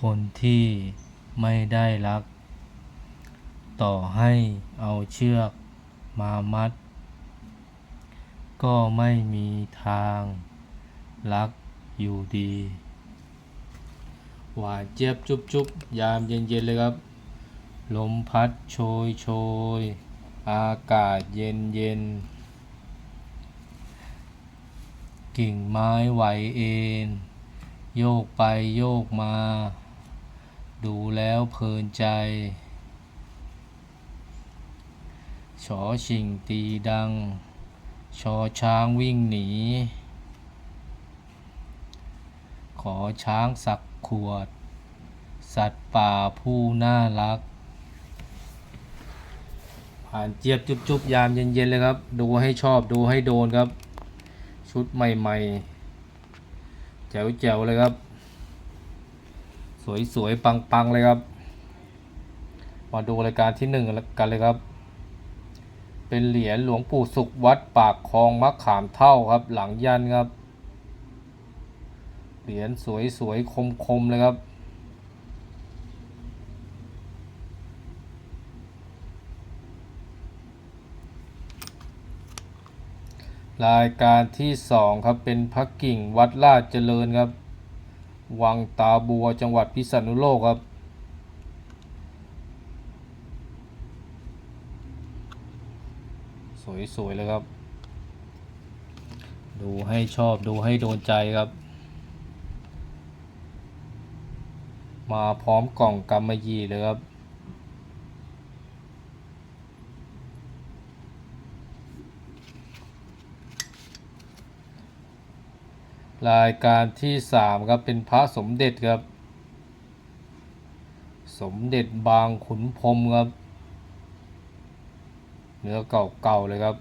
คนที่ไม่ได้รัก ต่อให้เอาเชือกมามัด ก็ไม่มีทางรักอยู่ดี หวานเจี๊ยบจุบจุบยามเย็นๆเลยครับ ลมพัดโชยโชย อากาศเย็นเย็นกิ่งไม้ไหวเอ็นโยกไปโยกมา ดูแล้วเพลินใจ ชอชิงตีดัง ชอช้างวิ่งหนี ขอช้างสักขวด สัตว์ป่าผู้น่ารัก ผ่านเจี๊ยบจุบๆยามเย็นๆเลยครับ ดูให้ชอบดูให้โดนครับ ชุดใหม่ๆ แจ๋วๆเลยครับ สวยๆ ปังๆ เลยครับ มาดูรายการที่หนึ่งกันเลยครับ เป็นเหรียญหลวงปู่สุขวัดปากคลองมะขามเท่าครับ หลังยันครับ เหรียญสวยๆ คมๆ เลยครับรายการที่สองครับ เป็นพระกิ่งวัดลาดเจริญครับ วังตาบัวจังหวัดพิษณุโลกครับ สวย ๆ เลยครับ ดูให้ชอบดูให้โดนใจครับ มาพร้อมกล่องกำมะหยี่เลยครับ รายการที่สามครับเป็นพระสมเด็จครับ สมเด็จบางขุนพรมครับ เนื้อเก่าๆเลยครับ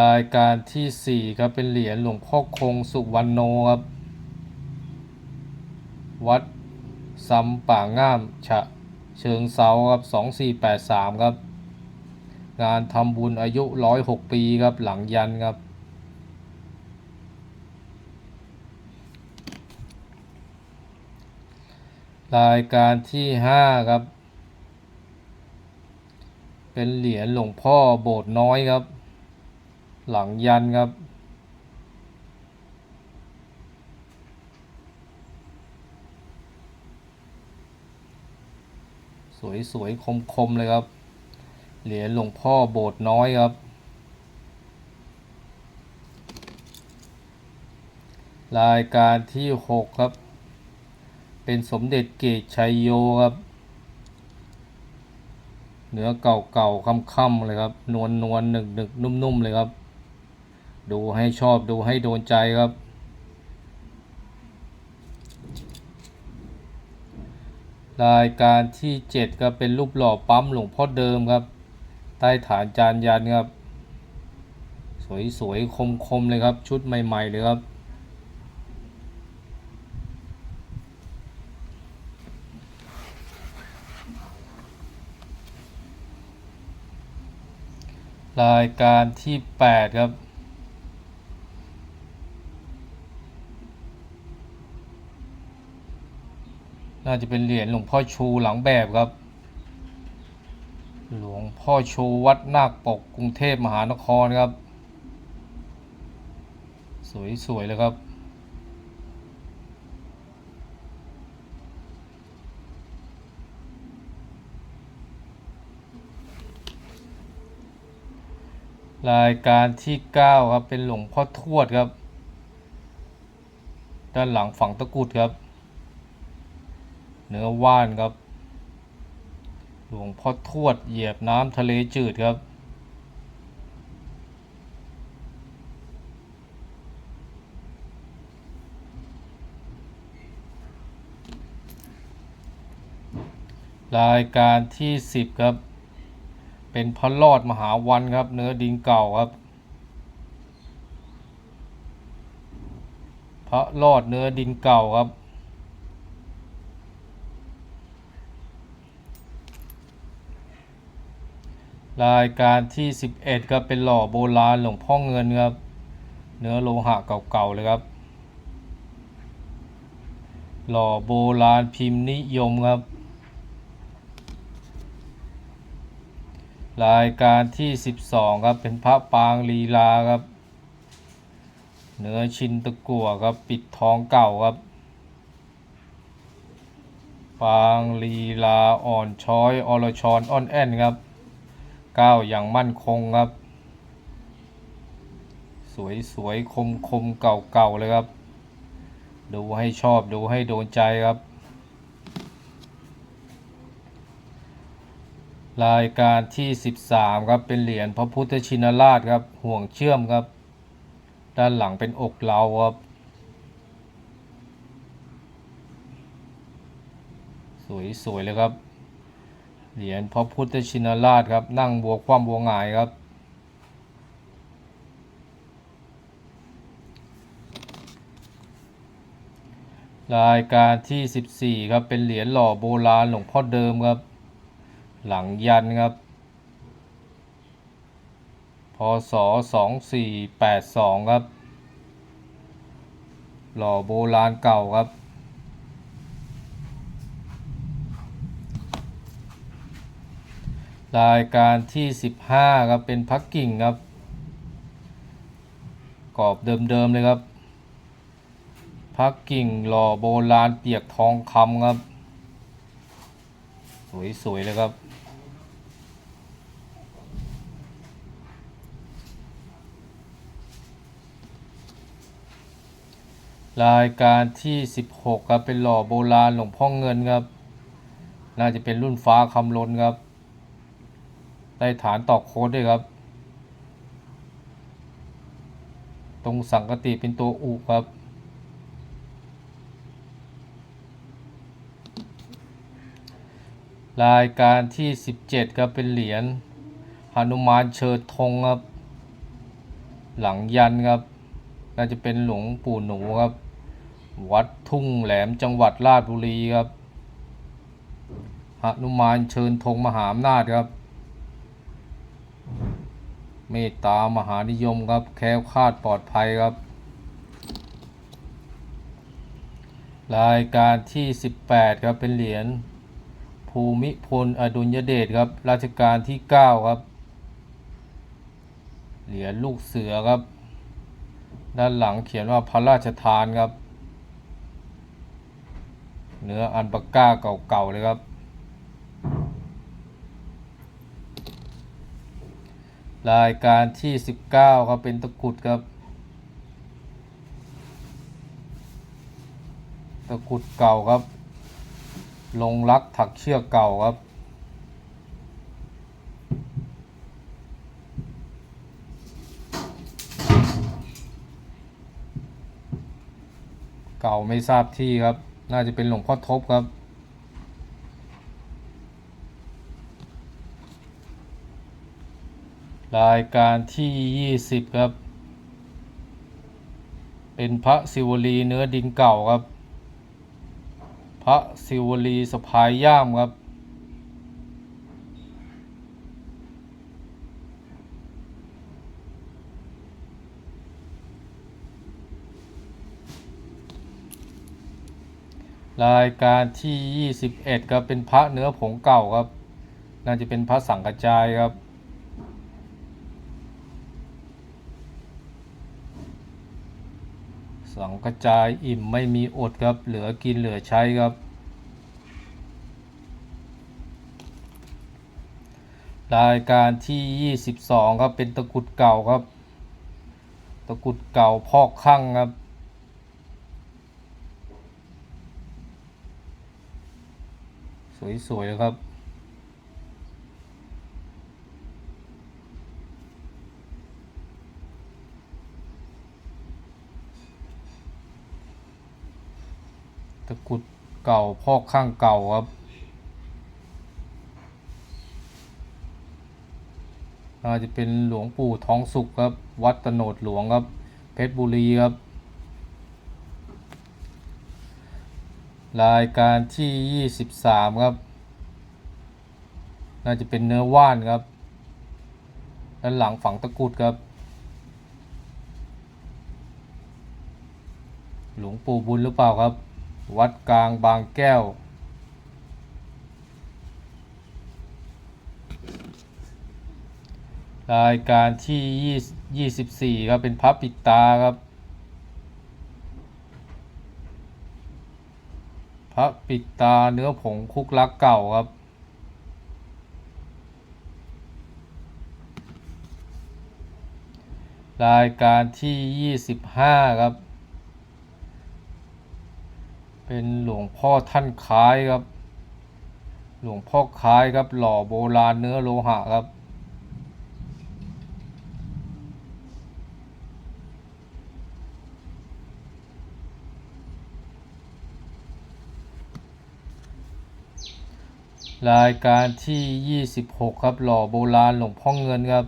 รายการที่สี่ครับเป็นเหรียญหลวงพ่อคงสุวรรณโนครับ วัดซัมป่างาม ฉะ เชิงเซาครับสองสี่แปดสามครับ งานทำบุญอายุร้อยหกปีครับหลังยันครับ รายการที่ห้าครับ เป็นเหรียญหลวงพ่อโบสถ์น้อยครับ หลังยันครับสวยๆ คม ๆ เลยครับ เหรียญหลวงพ่อโบสถ์น้อยครับ รายการที่หกครับ เป็นสมเด็จเกตชัยโยครับ เนื้อเก่าๆค่ำๆเลยครับ นวลนวลหนึกหนึกๆนุ่มๆเลยครับ ดูให้ชอบดูให้โดนใจครับรายการที่เจ็ดก็เป็นรูปหล่อปั๊มหลวงพ่อเดิมครับ ใต้ฐานจานยันครับ สวยๆ คมๆ เลยครับ ชุดใหม่ ๆ เลยครับ รายการที่แปดครับน่าจะเป็นเหรียญหลวงพ่อชูหลังแบบครับ หลวงพ่อชูวัดนาคปกกรุงเทพมหานครครับ สวยๆเลยครับ รายการที่ 9 ครับ เป็นหลวงพ่อทวดครับ ด้านหลังฝั่งตะกุดครับ เนื้อว่านครับ หลวงพ่อทวดเหยียบน้ำทะเลจืดครับ รายการที่ 10 ครับ เป็นพระรอดมหาวันครับ เนื้อดินเก่าครับ พระรอดเนื้อดินเก่าครับ รายการที่ 11ครับเป็นหล่อโบราณหลวงพ่อเงินครับ เนื้อโลหะเก่าๆเลยครับ หล่อโบราณพิมพ์นิยมครับ รายการที่ 12 ครับเป็นพระปางลีลาครับ เนื้อชินตะกั่วครับปิดทองเก่าครับ ปางลีลาอ่อนช้อยอรชรอ่อนแอนครับ ก้าวอย่างมั่นคงครับ สวยสวยคมคมเก่าเก่าๆเลยครับ ดูให้ชอบดูให้โดนใจครับ รายการที่ 13 ครับเป็นเหรียญพระพุทธชินราชครับห่วงเชื่อมครับ ด้านหลังเป็นอกเราครับสวยสวยเลยครับ เหรียญพระพุทธชินราชครับ นั่งบัวคว่ำบัวหงายครับ รายการที่ 14 ครับ เป็นเหรียญหล่อโบราณหลวงพ่อเดิมครับ หลังยันครับ พศ 2482 ครับ หล่อโบราณเก่าครับ รายการที่ 15 ครับเป็นพักกิ่งครับ กรอบเดิมๆเลยครับ พักกิ่งหล่อโบราณเปียกทองคำครับ สวยๆเลยครับรายการที่ 16 ครับ เป็นหล่อโบราณหลวงพ่อเงินครับ น่าจะเป็นรุ่นฟ้าคำลนครับ ได้ฐานตอกโค้ดด้วยครับ ตรงสังกติเป็นตัวอุครับ รายการที่ 17 ครับ เป็นเหรียญหนุมานเชิดธงครับ หลังยันครับ น่าจะเป็นหลวงปู่หนูครับ วัดทุ่งแหลมจังหวัดราชบุรีครับหนุมานเชิญธงมหาอำนาจครับ เมตตามหานิยมครับแคล้วคลาดปลอดภัยครับ รายการที่ 18 ครับเป็นเหรียญภูมิพลอดุลยเดชครับราชการที่ 9 ครับ เหรียญลูกเสือครับ ด้านหลังเขียนว่าพระราชทานครับ เนื้ออันปากก้าเก่าๆเลยครับ รายการที่ 19 ครับ เป็นตะกุดครับ ตะกุดเก่าครับ ลงรักถักเชือกเก่าครับ เก่าไม่ทราบที่ครับ น่าจะเป็นหลวงพ่อทบครับ รายการที่ 20 ครับ เป็นพระศิวลีเนื้อดินเก่าครับ พระศิวลีสะพายย่ามครับ รายการที่ 21 ครับ เป็นพระเนื้อผงเก่าครับ น่าจะเป็นพระสังกจายครับ สังกระจายอิ่มไม่มีอดครับ เหลือกินเหลือใช้ครับ รายการที่ 22 ครับเป็นตะกุดเก่าครับ ตะกุดเก่าพอกข้างครับสวยๆครับ ตะกุดเก่าพอกข้างเก่าครับน่าจะเป็นหลวงปู่ท้องสุขครับ วัดตโนดหลวงครับ เพชรบุรีครับ รายการที่ 23 ครับ น่าจะเป็นเนื้อว่านครับ ด้านหลังฝังตะกุดครับ หลวงปู่บุญหรือเปล่าครับ วัดกลางบางแก้ว รายการที่ยี่สิบสี่ครับ เป็นพระปิดตาครับพระปิดตาเนื้อผงคุกลักเก่าครับรายการที่ยี่สิบห้าครับ เป็นหลวงพ่อท่านคล้ายครับ หลวงพ่อคล้ายครับ หล่อโบราณเนื้อโลหะครับ รายการที่ยี่สิบหกครับ หล่อโบราณหลวงพ่อเงินครับ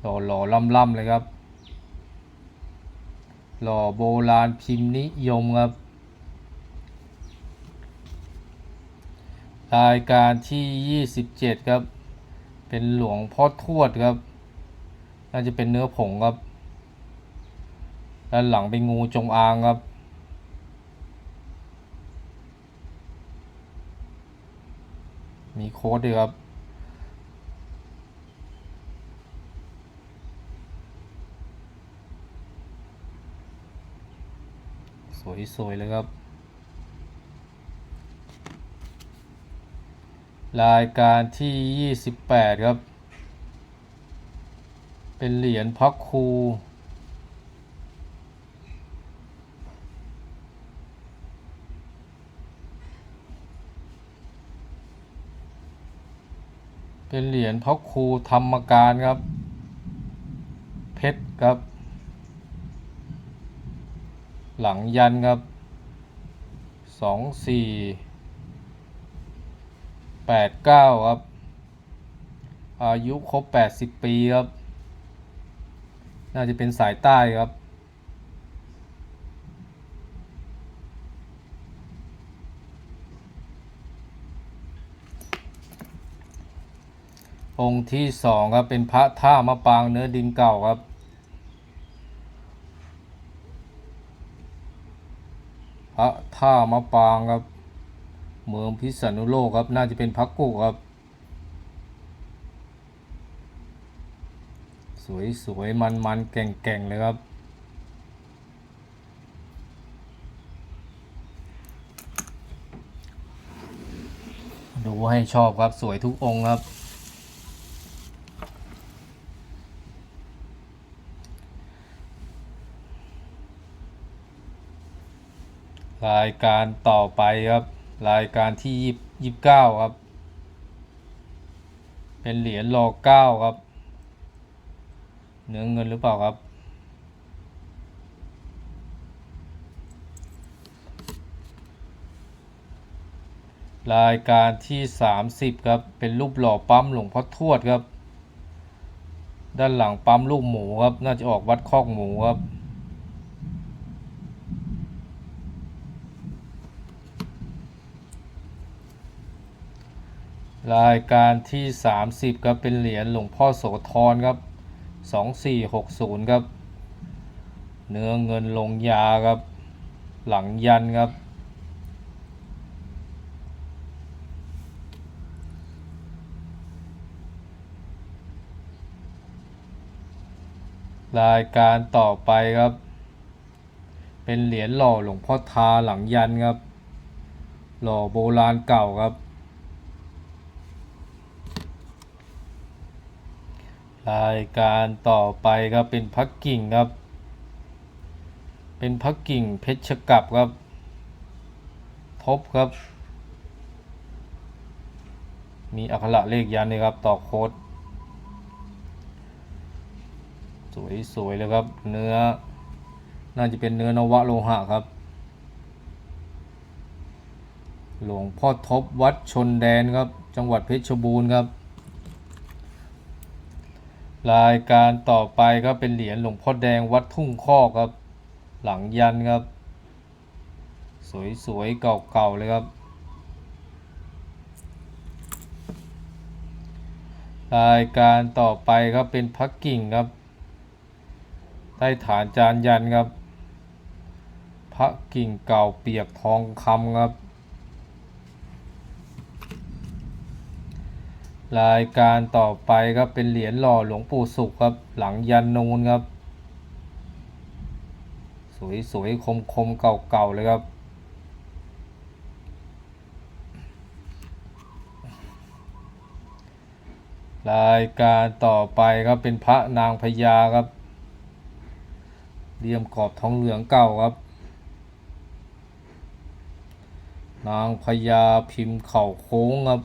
หล่อหล่อล่ำล่ำเลยครับ หล่อโบราณพิมพ์นิยมครับ รายการที่ยี่สิบเจ็ดครับ เป็นหลวงพ่อทวดครับ น่าจะเป็นเนื้อผงครับ ด้านหลังเป็นงูจงอางครับมีโค้ดด้วยครับ สวยๆเลยครับ รายการที่ 28 ครับ เป็นเหรียญพระครูเป็นเหรียญพระครูธรรมการครับ เพชรครับ หลังยันครับสองสี่แปดเก้าครับ อายุครบแปดสิบปีครับ น่าจะเป็นสายใต้ครับองค์ที่สองครับเป็นพระท่ามะปางเนื้อดินเก่าครับ ระท่ามะปางครับ เมืองพิษณุโลกครับ น่าจะเป็นพระกุครับ สวยสวยมันมันๆแก่งแก่งๆเลยครับ ดูให้ชอบครับสวยทุกองครับ รายการต่อไปครับ รายการที่ยี่สิบเก้าครับ เป็นเหรียญรอเก้าครับ เนื้อเงินหรือเปล่าครับ รายการที่สามสิบครับ เป็นรูปหล่อปั๊มหลวงพ่อทวดครับ ด้านหลังปั๊มลูกหมูครับ น่าจะออกวัดคอกหมูครับ รายการที่ 30ครับเป็นเหรียญหลวงพ่อโสธรครับ 2460 ครับ เนื้อเงินลงยาครับ หลังยันครับ รายการต่อไปครับ เป็นเหรียญหล่อหลวงพ่อทาหลังยันครับ หล่อโบราณเก่าครับ รายการต่อไปครับเป็นพักกิ่งครับ เป็นพักกิ่งเพชรกับครับทบครับ มีอักขระเลขยันเลยครับต่อโค้ดสวยสวยเลยครับ เนื้อ น่าจะเป็นเนื้อนวะโลหะครับ หลวงพ่อทบวัดชนแดนครับ จังหวัดเพชรบูรณ์ครับ รายการต่อไปก็เป็นเหรียญหลวงพ่อแดงวัดทุ่งคอกครับ หลังยันครับ สวยๆเก่าๆเลยครับ รายการต่อไปครับเป็นพักกิ่งครับ ใต้ฐานจานยันครับพระกิ่งเก่าเปียกทองคำครับ รายการต่อไปครับเป็นเหรียญหล่อหลวงปู่สุขครับ หลังยันนูนครับ สวยๆคมๆเก่าๆเลยครับรายการต่อไปครับเป็นพระนางพญาครับเลี่ยมกรอบทองเหลืองเก่าครับ นางพญาพิมพ์เข่าโค้งครับ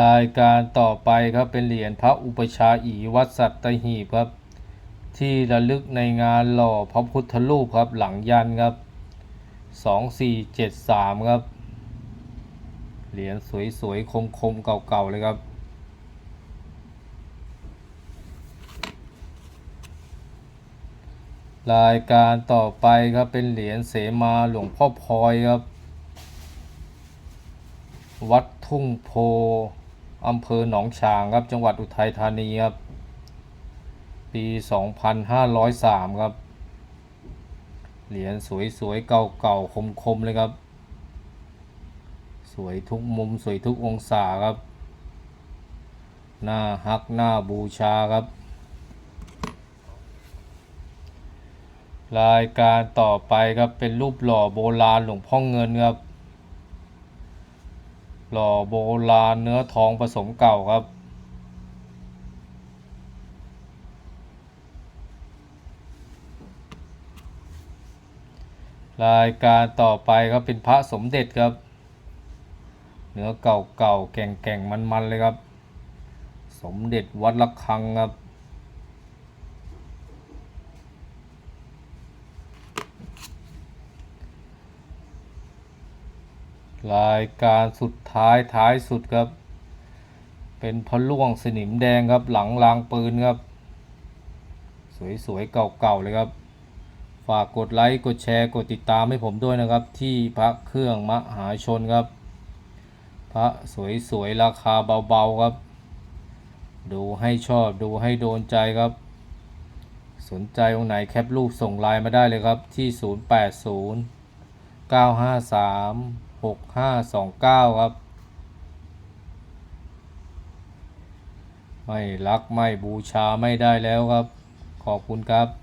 รายการต่อไปครับเป็นเหรียญพระอุปชาอีวัดสัตหีบครับ ที่ระลึกในงานหล่อพระพุทธรูปครับหลังยันครับสองสี่เจ็ดสามครับ เหรียญสวยๆคมๆเก่าๆเลยครับรายการต่อไปครับเป็นเหรียญเสมาหลวงพ่อพลอยครับ วัดทุ่งโพ อำเภอหนองฉางครับจังหวัดอุทัยธานีครับ ปี 2503 ครับ เหรียญสวยๆ เก่าๆ คมๆ เลยครับ สวยทุกมุมสวยทุกองศาครับ หน้าฮักหน้าบูชาครับ รายการต่อไปครับเป็นรูปหล่อโบราณหลวงพ่อเงินครับ หล่อโบราณเนื้อทองผสมเก่าครับ รายการต่อไปครับเป็นพระสมเด็จครับ เนื้อเก่าเก่าแก่งแก่งมันมันเลยครับ สมเด็จวัดละคังครับ รายการสุดท้ายท้ายสุดครับ เป็นพระล่วงสนิมแดงครับหลังรางปืนครับ สวยๆ เก่าๆ เลยครับ ฝากกดไลค์ กดแชร์ กดติดตามให้ผมด้วยนะครับ ที่พระเครื่องมหาชนครับ พระสวยๆ ราคาเบาๆ ครับ ดูให้ชอบดูให้โดนใจครับ สนใจองไหนแคปรูปส่งไลน์มาได้เลยครับที่ 080 953 6529ครับ ไม่รักไม่บูชาไม่ได้แล้วครับ ขอบคุณครับ